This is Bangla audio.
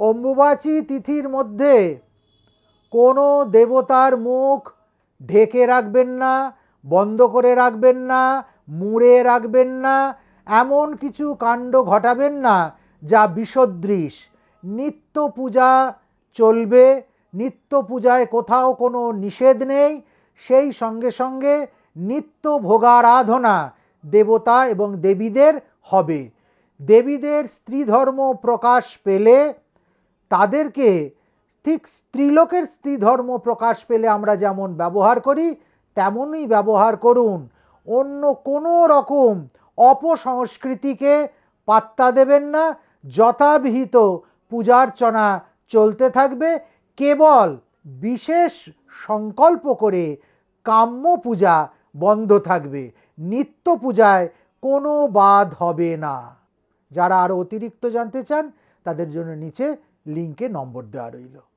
অম্বুবাচী তিথির মধ্যে কোনো দেবতার মুখ ঢেকে রাখবেন না, বন্ধ করে রাখবেন না, মুড়ে রাখবেন না, এমন কিছু কাণ্ড ঘটাবেন না যা বিষদৃশ। নিত্য পূজা চলবে, নিত্য পূজায় কোথাও কোনো নিষেধ নেই। সেই সঙ্গে সঙ্গে নিত্য ভোগারাধনা দেবতা এবং দেবীদের হবে। দেবীদের স্ত্রীধর্ম প্রকাশ পেলে তাদেরকে ঠিক স্ত্রীলোকের স্ত্রী ধর্ম প্রকাশ পেলে আমরা যেমন ব্যবহার করি, তেমনই ব্যবহার করুন। অন্য কোনো রকম অপসংস্কৃতিকে পাত্তা দেবেন না। যথাবিহিত পূজার্চনা চলতে থাকবে। কেবল বিশেষ সংকল্প করে কাম্য পূজা বন্ধ থাকবে। নিত্য পূজায় কোনো বাদ হবে না। যারা আরও অতিরিক্ত জানতে চান, তাদের জন্য নিচে লিঙ্কে নম্বর দেওয়া রইল।